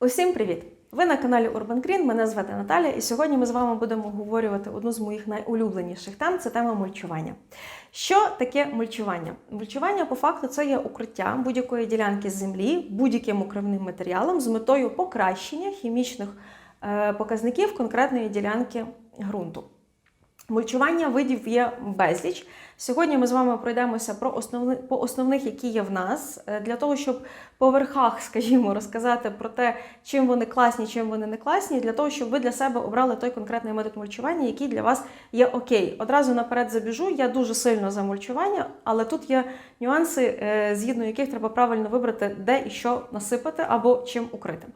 Усім привіт! Ви на каналі Urban Green, мене звати Наталя, і сьогодні ми з вами будемо обговорювати одну з моїх найулюбленіших тем це тема мульчування. Що таке мульчування? Мульчування по факту це є укриття будь-якої ділянки землі будь-яким укривним матеріалом з метою покращення хімічних е, показників конкретної ділянки ґрунту. Мульчування видів є безліч. Сьогодні ми з вами пройдемося про основни, по основних, які є в нас, е, для того, щоб по верхах, скажімо, розказати про те, чим вони класні, чим вони не класні, для того, щоб ви для себе обрали той конкретний метод мульчування, який для вас є окей. Одразу наперед забіжу. Я дуже сильно за мульчування, але тут є нюанси, е, згідно яких треба правильно вибрати, де і що насипати або чим укрити.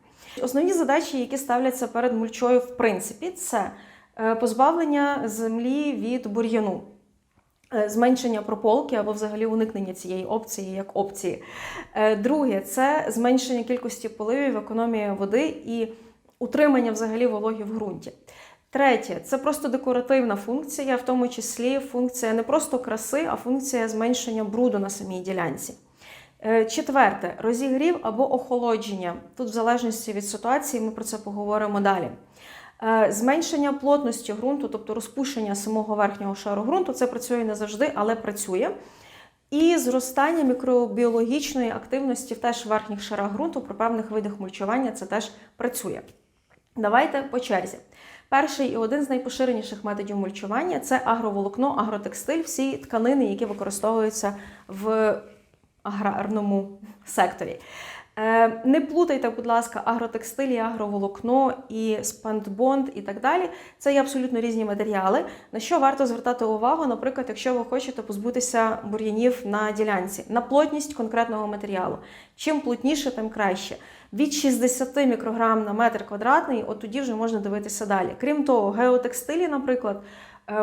Основні задачі, які ставляться перед мульчою, в принципі, це позбавлення землі від бур'яну. Е, Зменшення прополки або взагалі уникнення цієї опції як опції. Е, Друге це зменшення кількості поливів, економія води і утримання взагалі вологі в ґрунті. Третє це просто декоративна функція, в тому числі функція не просто краси, а функція зменшення бруду на самій ділянці. Е, Четверте розігрів або охолодження. Тут, в залежності від ситуації, ми про це поговоримо далі. Е, Зменшення плотності ґрунту, тобто розпушення самого верхнього шару ґрунту, це працює не завжди, але працює. І зростання мікробіологічної активності в теж верхніх шарах ґрунту при певних видах мульчування це теж працює. Давайте по черзі. Перший і один з найпоширеніших методів мульчування це агроволокно, агротекстиль, всі тканини, які використовуються в аграрному секторі. Е, Не плутайте, будь ласка, агротекстиль, агроволокно і спандбонд і так далі. Це є абсолютно різні матеріали. На що варто звертати увагу, наприклад, якщо ви хочете позбутися бур'янів на ділянці, на плотність конкретного матеріалу. Чим плотніше, тим краще. Від 60 мікрограм на метр квадратний, от тоді вже можна дивитися далі. Крім того, геотекстилі, наприклад,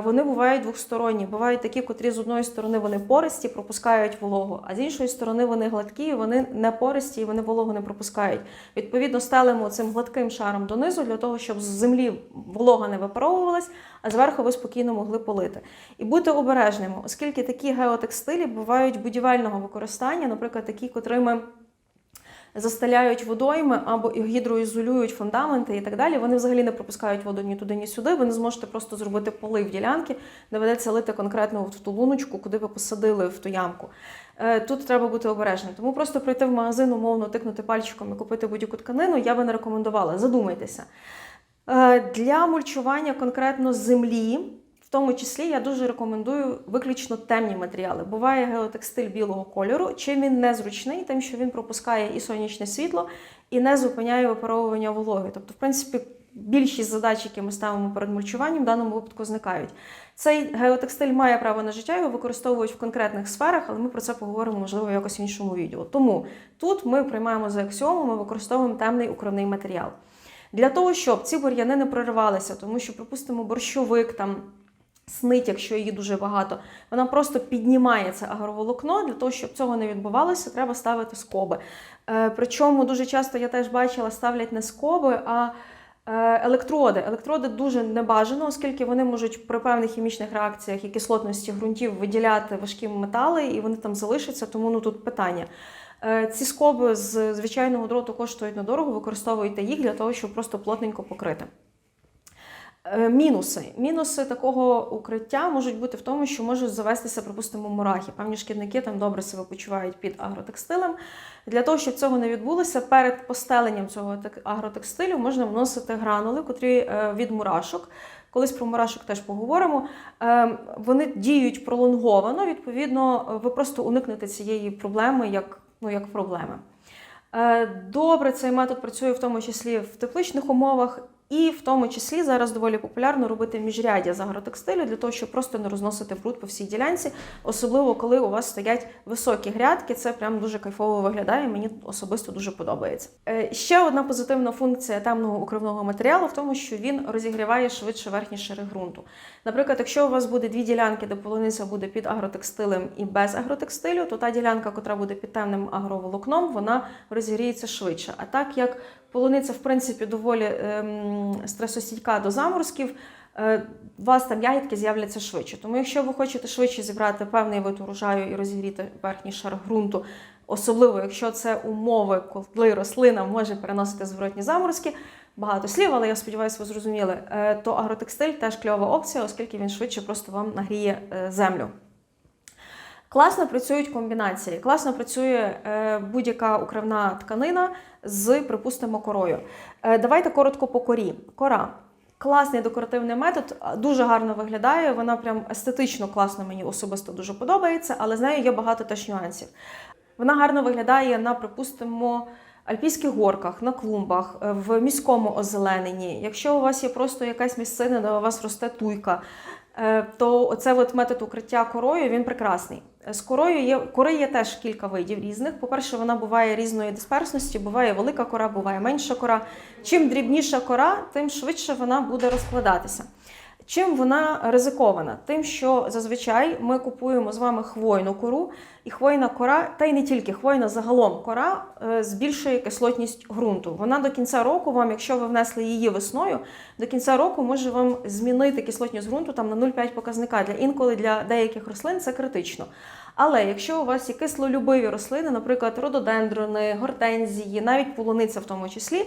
вони бувають двосторонні. Бувають такі, котрі з одної сторони вони пористі, пропускають вологу, а з іншої сторони вони гладкі, вони не пористі і вони вологу не пропускають. Відповідно, стелимо цим гладким шаром донизу для того, щоб з землі волога не випаровувалась, а зверху ви спокійно могли полити. І бути обережними, оскільки такі геотекстилі бувають будівельного використання, наприклад, такі, котрими застеляють водойми або гідроізолюють фундаменти і так далі. Вони взагалі не пропускають воду ні туди, ні сюди. Ви не зможете просто зробити полив ділянки, доведеться лити конкретно в ту луночку, куди ви посадили в ту ямку. Е, Тут треба бути обережним. Тому просто прийти в магазин, умовно тикнути пальчиком і купити будь-яку тканину, я би не рекомендувала. Задумайтеся. Е, Для мульчування конкретно землі. В тому числі я дуже рекомендую виключно темні матеріали. Буває геотекстиль білого кольору, чим він незручний, тим, що він пропускає і сонячне світло, і не зупиняє випаровування вологи. Тобто, в принципі, більшість задач, які ми ставимо перед мульчуванням, в даному випадку зникають. Цей геотекстиль має право на життя, його використовують в конкретних сферах, але ми про це поговоримо, можливо, якось в іншому відео. Тому тут ми приймаємо за аксіому, ми використовуємо темний укривний матеріал. Для того, щоб ці бур'яни не проривалися, тому що, припустимо, борщовик там снить, якщо її дуже багато, вона просто піднімає це агроволокно. Для того, щоб цього не відбувалося, треба ставити скоби. Е, Причому дуже часто я теж бачила, ставлять не скоби, а е, електроди. Електроди дуже небажано, оскільки вони можуть при певних хімічних реакціях і кислотності ґрунтів виділяти важкі метали, і вони там залишаться, тому ну тут питання. Е, Ці скоби з звичайного дроту коштують недорого, використовуйте їх для того, щоб просто плотненько покрити. Е, Мінуси. Мінуси такого укриття можуть бути в тому, що можуть завестися, припустимо, мурахи. Певні шкідники там добре себе почувають під агротекстилем. Для того, щоб цього не відбулося, перед постеленням цього агротекстилю можна вносити гранули, котрі е, від мурашок. Колись про мурашок теж поговоримо. Е, Вони діють пролонговано, відповідно, ви просто уникнете цієї проблеми як, ну, як проблеми. Добре, цей метод працює в тому числі в тепличних умовах, і в тому числі зараз доволі популярно робити міжряддя з агротекстилю для того, щоб просто не розносити бруд по всій ділянці, особливо коли у вас стоять високі грядки. Це прям дуже кайфово виглядає. Мені особисто дуже подобається. Е, Ще одна позитивна функція темного укривного матеріалу в тому, що він розігріває швидше верхні шари ґрунту. Наприклад, якщо у вас буде дві ділянки, де полуниця буде під агротекстилем і без агротекстилю, то та ділянка, яка буде під темним агроволокном, вона розігріється швидше. А так як полуниця, в принципі, доволі ем, стресостійка до заморозків, е, у вас там ягідки з'являться швидше. Тому якщо ви хочете швидше зібрати певний вид урожаю і розігріти верхній шар ґрунту, особливо якщо це умови, коли рослина може переносити зворотні заморозки. Багато слів, але я сподіваюся, ви зрозуміли. е, То агротекстиль теж кльова опція, оскільки він швидше просто вам нагріє е, землю. Класно працюють комбінації, класно працює е, будь-яка укривна тканина з, припустимо, корою. Е, давайте коротко по корі. Кора. Класний декоративний метод, дуже гарно виглядає. Вона прям естетично класно мені особисто дуже подобається, але з нею є багато теж нюансів. Вона гарно виглядає на, припустимо, альпійських горках, на клумбах, е, в міському озелененні. Якщо у вас є просто якась місцина, де у вас росте туйка, то оце от метод укриття корою він прекрасний. Е, З корою є кори є теж кілька видів різних. По-перше, вона буває різної дисперсності, буває велика кора, буває менша кора. Чим дрібніша кора, тим швидше вона буде розкладатися. Чим вона ризикована? Тим, що зазвичай ми купуємо з вами хвойну кору, і хвойна кора, та й не тільки хвойна, загалом кора е, збільшує кислотність ґрунту. Вона до кінця року вам, якщо ви внесли її весною, до кінця року може вам змінити кислотність ґрунту там на 0,5 показника. Для інколи для деяких рослин це критично. Але якщо у вас є кислолюбиві рослини, наприклад, рододендрони, гортензії, навіть полуниця в тому числі,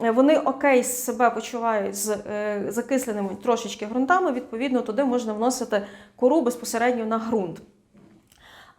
вони окей себе почувають з е, закисленими трошечки ґрунтами, відповідно, туди можна вносити кору безпосередньо на ґрунт.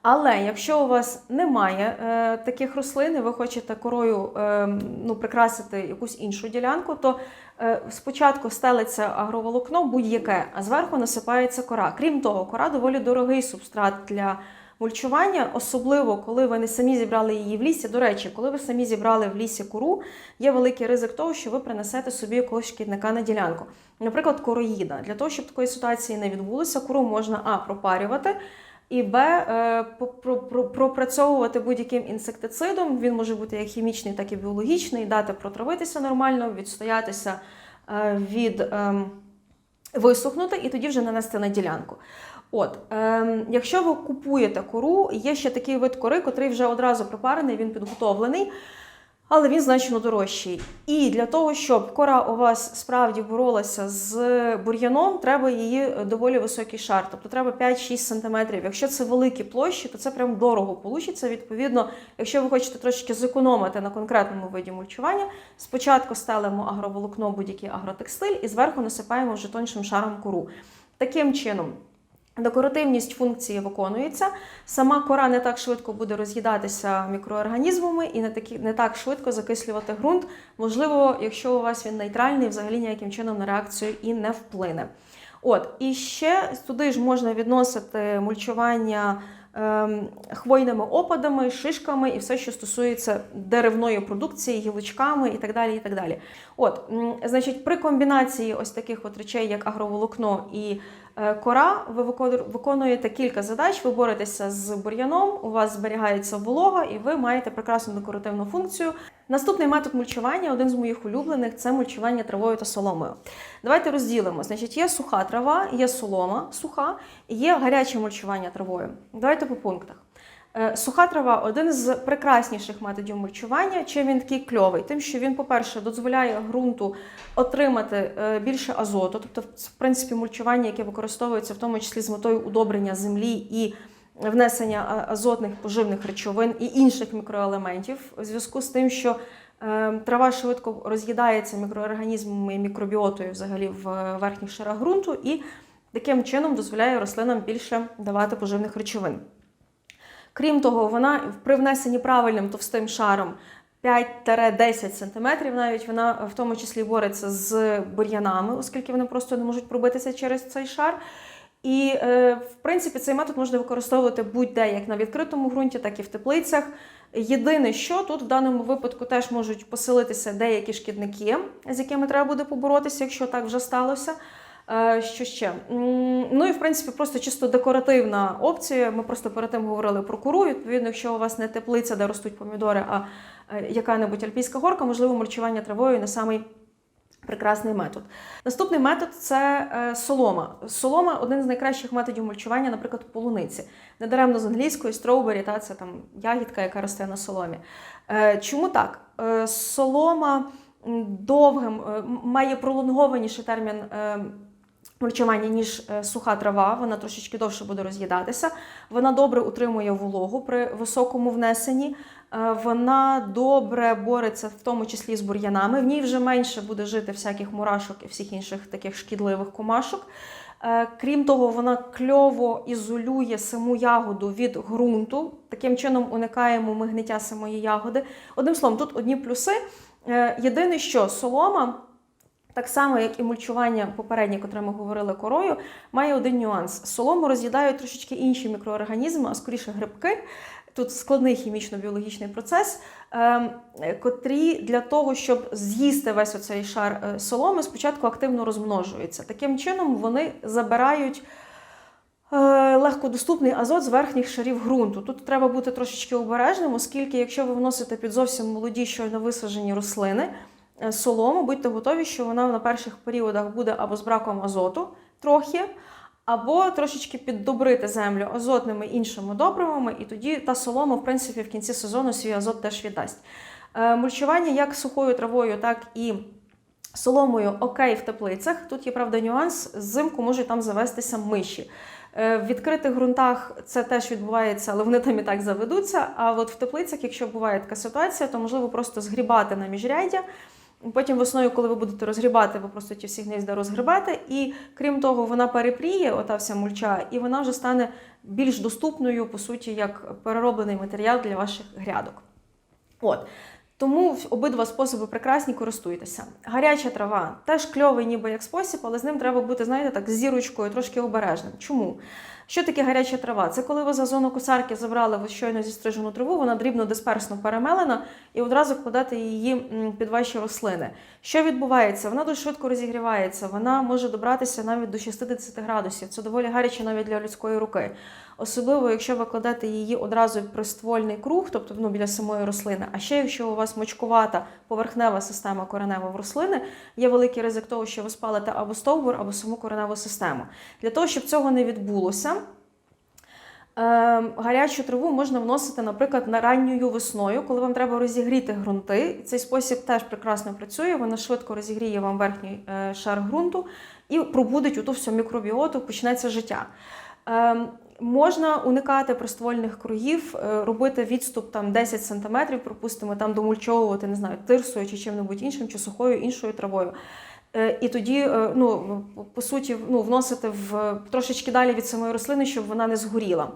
Але якщо у вас немає е, таких рослин, і ви хочете корою е, ну, прикрасити якусь іншу ділянку, то е, спочатку стелиться агроволокно будь-яке, а зверху насипається кора. Крім того, кора доволі дорогий субстрат для мульчування, особливо коли ви не самі зібрали її в лісі. До речі, коли ви самі зібрали в лісі кору, є великий ризик того, що ви принесете собі якогось шкідника на ділянку. Наприклад, короїда. Для того, щоб такої ситуації не відбулося, кору можна а пропарювати. І Б е, пропрацьовувати будь-яким інсектицидом. Він може бути як хімічний, так і біологічний, дати протравитися нормально, відстоятися е, від ем, висохнути і тоді вже нанести на ділянку. От, ем, якщо ви купуєте кору, є ще такий вид кори, котрий вже одразу припарений, він підготовлений, але він значно дорожчий. І для того, щоб кора у вас справді боролася з бур'яном, треба її доволі високий шар, тобто треба 5-6 см. Якщо це великі площі, то це прям дорого вийде. Відповідно, якщо ви хочете трошки зекономити на конкретному виді мульчування, спочатку стелимо агроволокно, будь-який агротекстиль, і зверху насипаємо вже тоншим шаром кору. Таким чином. Декоративність функції виконується. Сама кора не так швидко буде роз'їдатися мікроорганізмами і не, такі, не так швидко закислювати ґрунт. Можливо, якщо у вас він нейтральний, взагалі ніяким чином на реакцію і не вплине. От, і ще туди ж можна відносити мульчування ем, хвойними опадами, шишками і все, що стосується деревної продукції, гілочками і так далі. І так далі. От, значить, при комбінації ось таких от речей, як агроволокно і кора, ви викону- виконуєте кілька задач, ви боретеся з бур'яном, у вас зберігається волога, і ви маєте прекрасну декоративну функцію. Наступний метод мульчування, один з моїх улюблених, це мульчування травою та соломою. Давайте розділимо. Значить, є суха трава, є солома суха, і є гаряче мульчування травою. Давайте по пунктах. Е, Суха трава один з прекрасніших методів мульчування. Чим він такий кльовий? Тим, що він, по-перше, дозволяє ґрунту отримати е, більше азоту, тобто, в принципі, мульчування, яке використовується в тому числі з метою удобрення землі і внесення азотних поживних речовин і інших мікроелементів, у зв'язку з тим, що е, трава швидко роз'їдається мікроорганізмами і мікробіотою взагалі в е, верхніх шарах ґрунту, і таким чином дозволяє рослинам більше давати поживних речовин. Крім того, вона при внесенні правильним товстим шаром 5-10 см, навіть вона в тому числі бореться з бур'янами, оскільки вони просто не можуть пробитися через цей шар. І, е, в принципі, цей метод можна використовувати будь-де, як на відкритому ґрунті, так і в теплицях. Єдине, що тут в даному випадку теж можуть поселитися деякі шкідники, з якими треба буде поборотися, якщо так вже сталося. Е, Що ще? Ну і в принципі просто чисто декоративна опція. Ми просто перед тим говорили про кору. Відповідно, якщо у вас не теплиця, де ростуть помідори, а е, яка-небудь альпійська горка, можливо, мульчування травою не самий прекрасний метод. Наступний метод це е, солома. Солома один з найкращих методів мульчування, наприклад, полуниці. Недаремно з англійської строубері, та це там ягідка, яка росте на соломі. Чому так? Солома довгим має пролонгованіший термін. Мульчування, ніж е, суха трава, вона трошечки довше буде роз'їдатися. Вона добре утримує вологу при високому внесенні. Е, Вона добре бореться в тому числі з бур'янами. В ній вже менше буде жити всяких мурашок і всіх інших таких шкідливих комашок. Е, Крім того, вона кльово ізолює саму ягоду від ґрунту. Таким чином уникаємо ми гниття самої ягоди. Одним словом, тут одні плюси. Єдине, що солома. Так само, як і мульчування попереднє, котре ми говорили корою, має один нюанс. Солому роз'їдають трошечки інші мікроорганізми, а скоріше грибки. Тут складний хімічно-біологічний процес, ем, котрі для того, щоб з'їсти весь оцей шар е, соломи, спочатку активно розмножуються. Таким чином вони забирають е, легкодоступний азот з верхніх шарів ґрунту. Тут треба бути трошечки обережним, оскільки якщо ви вносите під зовсім молоді щойно висаджені рослини, солому, будьте готові, що вона на перших періодах буде або з браком азоту трохи, або трошечки піддобрити землю азотними іншими добривами, і тоді та солома, в принципі, в кінці сезону свій азот теж віддасть. Е, Мульчування як сухою травою, так і соломою окей в теплицях. Тут є правда нюанс, взимку можуть там завестися миші. Е, В відкритих ґрунтах це теж відбувається, але вони там і так заведуться. А от в теплицях, якщо буває така ситуація, то можливо просто згрібати на міжряддя. Потім весною, коли ви будете розгрібати, ви просто ті всі гнізда розгрібаєте. І крім того, вона перепріє, ота вся мульча, і вона вже стане більш доступною, по суті, як перероблений матеріал для ваших грядок. От. Тому обидва способи прекрасні, користуйтеся. Гаряча трава теж кльовий, ніби як спосіб, але з ним треба бути, знаєте, так, зірочкою, трошки обережним. Чому? Що таке гаряча трава? Це коли ви з газонокосарки забрали ви щойно зістрижену траву, вона дрібно дисперсно перемелена, і одразу кладете її під ваші рослини. Що відбувається? Вона дуже швидко розігрівається, вона може добратися навіть до 60 градусів. Це доволі гаряче навіть для людської руки. Особливо, якщо ви кладете її одразу в приствольний круг, тобто ну, біля самої рослини. А ще якщо у вас мочкувата поверхнева система коренева в рослини, є великий ризик того, що ви спалите або стовбур, або саму кореневу систему. Для того, щоб цього не відбулося, гарячу траву можна вносити, наприклад, на ранньою весною, коли вам треба розігріти ґрунти. Цей спосіб теж прекрасно працює, вона швидко розігріє вам верхній е, шар ґрунту і пробудить оту всю мікробіоту, почнеться життя. Е, Можна уникати приствольних кругів, е, робити відступ там 10 см, припустимо, там домульчовувати, не знаю, тирсою чи чим-небудь іншим, чи сухою іншою травою. Е, І тоді, е, ну, по суті, ну, вносити в трошечки далі від самої рослини, щоб вона не згоріла.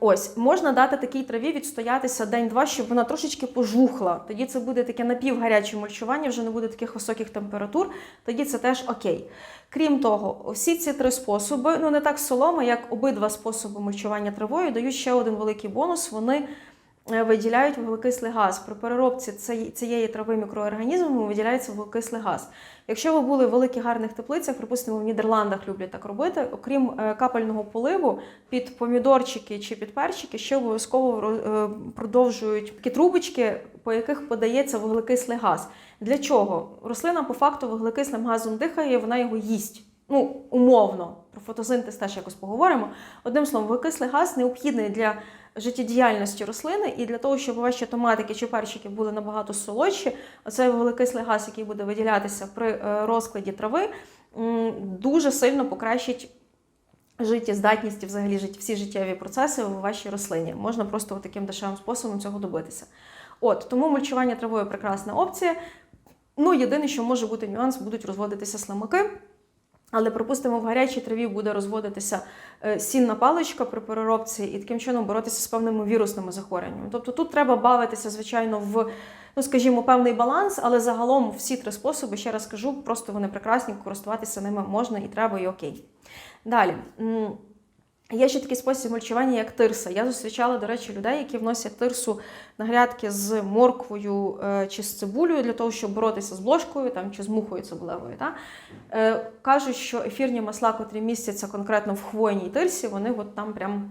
Ось, можна дати такій траві відстоятися день-два, щоб вона трошечки пожухла. Тоді це буде таке напівгаряче мульчування, вже не буде таких високих температур, тоді це теж окей. Крім того, всі ці три способи, ну не так солома, як обидва способи мульчування травою, дають ще один великий бонус. Вони виділяють вуглекислий газ. При переробці цієї- цієї трави мікроорганізмами виділяється вуглекислий газ. Якщо ви були в великих гарних теплицях, припустимо, в Нідерландах люблять так робити, окрім е, капельного поливу, під помідорчики чи під перчики ще обов'язково е, продовжують такі трубочки, по яких подається вуглекислий газ. Для чого? Рослина по факту вуглекислим газом дихає, вона його їсть. Ну, умовно, про фотосинтез теж якось поговоримо. Одним словом, вуглекислий газ необхідний для життєдіяльності рослини і для того, щоб ваші томатики чи перчики були набагато солодші, оцей вуглекислий газ, який буде виділятися при е, розкладі трави, дуже сильно покращить життєздатність взагалі всі життєві процеси в вашій рослині. Можна просто таким дешевим способом цього добитися. От тому мульчування травою прекрасна опція. Ну, єдине, що може бути нюанс, будуть розводитися слимаки. Але, припустимо, в гарячій траві буде розводитися е, сінна паличка при переробці і таким чином боротися з певними вірусними захворюваннями. Тобто тут треба бавитися, звичайно, в, ну скажімо, певний баланс, але загалом всі три способи, ще раз кажу, просто вони прекрасні, користуватися ними можна і треба, і окей. Далі. Є ще такий спосіб мульчування, як тирса. Я зустрічала, до речі, людей, які вносять тирсу на грядки з морквою е, чи з цибулею для того, щоб боротися з блошкою там, чи з мухою цибулевою. Та? Е, кажуть, що ефірні масла, котрі містяться конкретно в хвойній тирсі, вони от там прям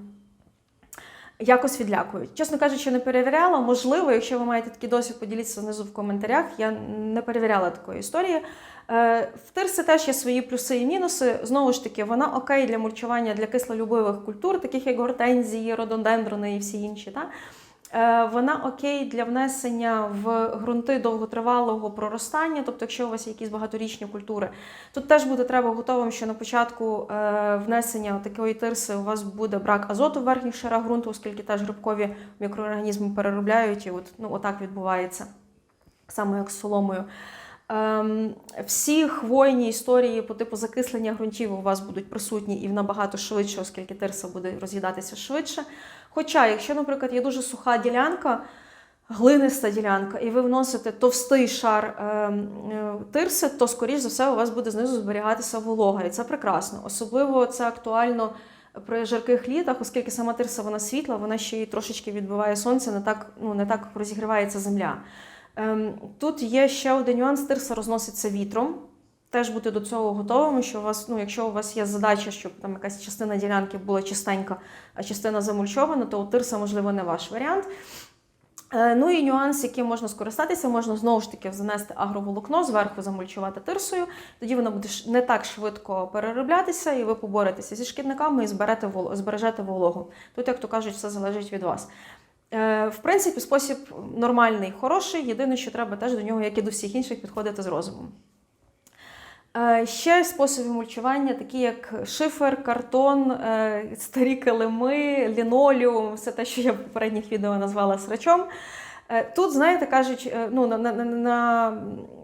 якось відлякують. Чесно кажучи, не перевіряла. Можливо, якщо ви маєте такий досвід, поділіться знизу в коментарях. Я не перевіряла такої історії. Е, В тирси теж є свої плюси і мінуси. Знову ж таки, вона окей для мульчування для кислолюбивих культур, таких як гортензії, рододендрони і всі інші. Та? Е, Вона окей для внесення в ґрунти довготривалого проростання, тобто, якщо у вас є якісь багаторічні культури, тут теж буде треба готовим, що на початку е, внесення такої тирси у вас буде брак азоту в верхніх шарах ґрунту, оскільки теж грибкові мікроорганізми переробляють, і от, ну, отак відбувається, саме як з соломою. Ем, всі хвойні історії по типу закислення ґрунтів у вас будуть присутні і набагато швидше, оскільки тирса буде роз'їдатися швидше. Хоча, якщо, наприклад, є дуже суха ділянка, глиниста ділянка, і ви вносите товстий шар ем, е, тирси, то, скоріш за все, у вас буде знизу зберігатися волога. І це прекрасно. Особливо це актуально при жарких літах, оскільки сама тирса вона світла, вона ще й трошечки відбиває сонце, не так, ну, не так розігрівається земля. Ем, Тут є ще один нюанс: тирса розноситься вітром. Теж бути до цього готовими, що у вас, ну, якщо у вас є задача, щоб там якась частина ділянки була чистенька, а частина замульчована, то тирса, можливо, не ваш варіант. Е, Ну і нюанс, яким можна скористатися, можна знову ж таки занести агроволокно, зверху замульчувати тирсою. Тоді воно буде не так швидко перероблятися, і ви поборетеся зі шкідниками і зберете збережете вологу. Тут, як то кажуть, все залежить від вас. Е, В принципі, спосіб нормальний, хороший. Єдине, що треба теж до нього, як і до всіх інших, підходити з розумом. Е, Ще способи мульчування, такі як шифер, картон, е, старі килими, лінолеум, все те, що я в попередніх відео назвала срачом. Тут, знаєте, кажуть, ну, на, на, на,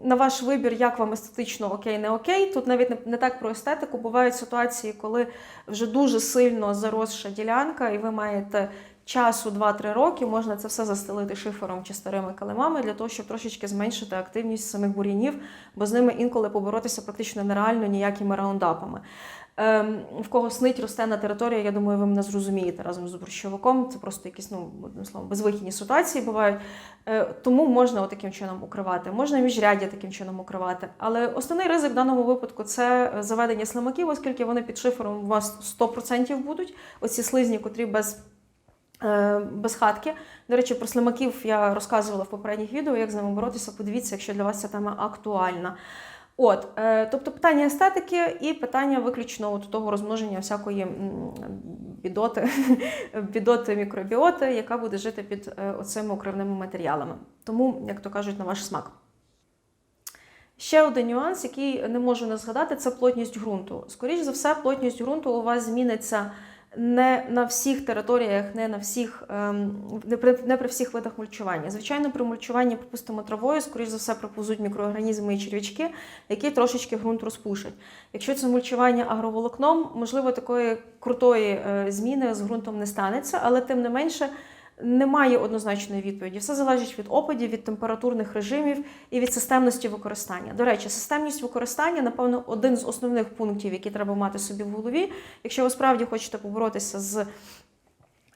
на ваш вибір, як вам естетично окей, не окей. Тут навіть не, не так про естетику. Бувають ситуації, коли вже дуже сильно заросша ділянка, і ви маєте часу 2-3 роки, можна це все застелити шифером чи старими килимами для того, щоб трошечки зменшити активність самих бур'янів, бо з ними інколи поборотися практично нереально ніякими раундапами. Ем, в кого снить росте на території, я думаю, ви мене зрозумієте разом з борщовиком. Це просто якісь, ну, одним словом, безвихідні ситуації бувають. Е, тому можна таким чином укривати, можна міжряддя таким чином укривати. Але основний ризик в даному випадку це заведення слимаків, оскільки вони під шифером у вас 100% будуть. Оці слизні, котрі без. Е, Без хатки. До речі, про слимаків я розказувала в попередніх відео, як з ними боротися. Подивіться, якщо для вас ця тема актуальна. От, е, тобто питання естетики і питання виключно от того розмноження всякої бідоти, бідоти мікробіоти, яка буде жити під е, оцими укривними матеріалами. Тому, як то кажуть, на ваш смак. Ще один нюанс, який не можу не згадати, це плотність ґрунту. Скоріше за все, плотність ґрунту у вас зміниться не на всіх територіях, не на всіх, ем, не при, не при всіх видах мульчування. Звичайно, при мульчуванні, припустимо, травою, скоріш за все, проповзуть мікроорганізми і черв'ячки, які трошечки ґрунт розпушать. Якщо це мульчування агроволокном, можливо, такої крутої е, зміни з ґрунтом не станеться, але тим не менше. Немає однозначної відповіді. Все залежить від опадів, від температурних режимів і від системності використання. До речі, системність використання, напевно, один з основних пунктів, які треба мати собі в голові. Якщо ви справді хочете поборотися з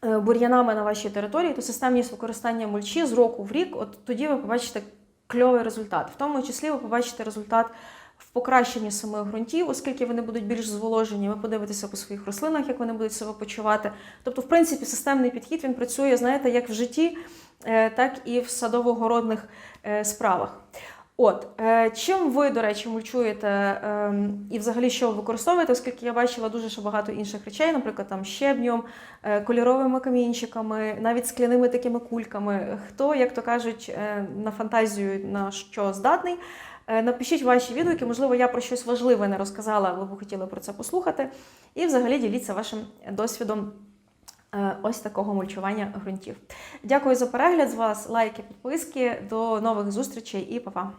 е, бур'янами на вашій території, то системність використання мульчі з року в рік, от тоді ви побачите кльовий результат. В тому числі ви побачите результат в покращенні самих ґрунтів, оскільки вони будуть більш зволожені. Ви подивитеся по своїх рослинах, як вони будуть себе почувати. Тобто, в принципі, системний підхід він працює, знаєте, як в житті, е, так і в садово-городних е, справах. От, е, чим ви, до речі, мульчуєте е, і взагалі що ви використовуєте, оскільки я бачила дуже багато інших речей, наприклад, там щебнем, кольоровими камінчиками, навіть скляними такими кульками. Хто, як то кажуть, на фантазію на що здатний. Е, Напишіть ваші відгуки, можливо, я про щось важливе не розказала, ви б хотіли про це послухати. І взагалі діліться вашим досвідом е, ось такого мульчування ґрунтів. Дякую за перегляд з вас, лайки, підписки. До нових зустрічей і па-па!